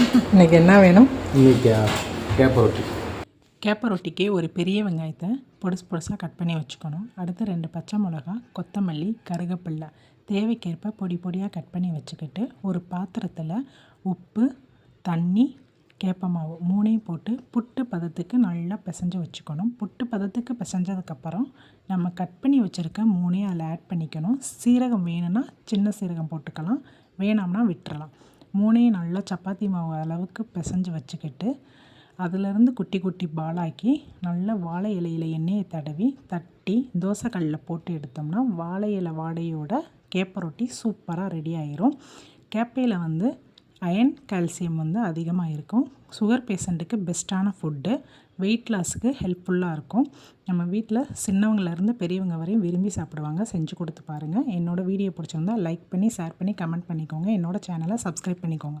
இன்னைக்கு என்ன வேணும்? இன்னைக்கு கேப்ப ரொட்டி. கேப்ப ரொட்டிக்கு ஒரு பெரிய வெங்காயத்தை பொடுசு பொடுசாக கட் பண்ணி வச்சுக்கணும். அடுத்து ரெண்டு பச்சை மிளகா கொத்தமல்லி கருகப்பில்லை தேவைக்கேற்ப பொடி பொடியாக கட் பண்ணி வச்சுக்கிட்டு ஒரு பாத்திரத்தில் உப்பு தண்ணி கேப்ப மாவு மூணையும் போட்டு புட்டு பதத்துக்கு நல்லா பிசைஞ்சு வச்சுக்கணும். புட்டு பதத்துக்கு பிசைஞ்சதுக்கப்புறம் நம்ம கட் பண்ணி வச்சுருக்க மூணையும் அதில் ஆட் பண்ணிக்கணும். சீரகம் வேணும்னா சின்ன சீரகம் போட்டுக்கலாம். வேணாம்னா விட்டுறலாம். மூணையும் நல்லா சப்பாத்தி மாவு அளவுக்கு பிசைஞ்சு வச்சுக்கிட்டு அதுலேருந்து குட்டி குட்டி பாலாக்கி நல்லா வாழை இலையில் எண்ணெயை தடவி தட்டி தோசைக்கல்லில் போட்டு எடுத்தோம்னா வாழை இலை வாடையோட கேப்ப ரொட்டி சூப்பராக ரெடி ஆயிரும். கேப்பையில் வந்து அயன் கால்சியம் வந்து அதிகமாக இருக்கும் சுகர் பேஷண்ட்டுக்கு பெஸ்ட்டான ஃபுட்டு. வெயிட் லாஸுக்கு ஹெல்ப்ஃபுல்லாக இருக்கும். நம்ம வீட்டில் சின்னவங்கலேருந்து பெரியவங்க வரையும் விரும்பி சாப்பிடுவாங்க. செஞ்சு கொடுத்து பாருங்கள் என்னோடய வீடியோ பிடிச்சிருந்தால் லைக் பண்ணி ஷேர் பண்ணி கமெண்ட் பண்ணிக்கோங்க. என்னோடய சேனலை சப்ஸ்கிரைப் பண்ணிக்கோங்க.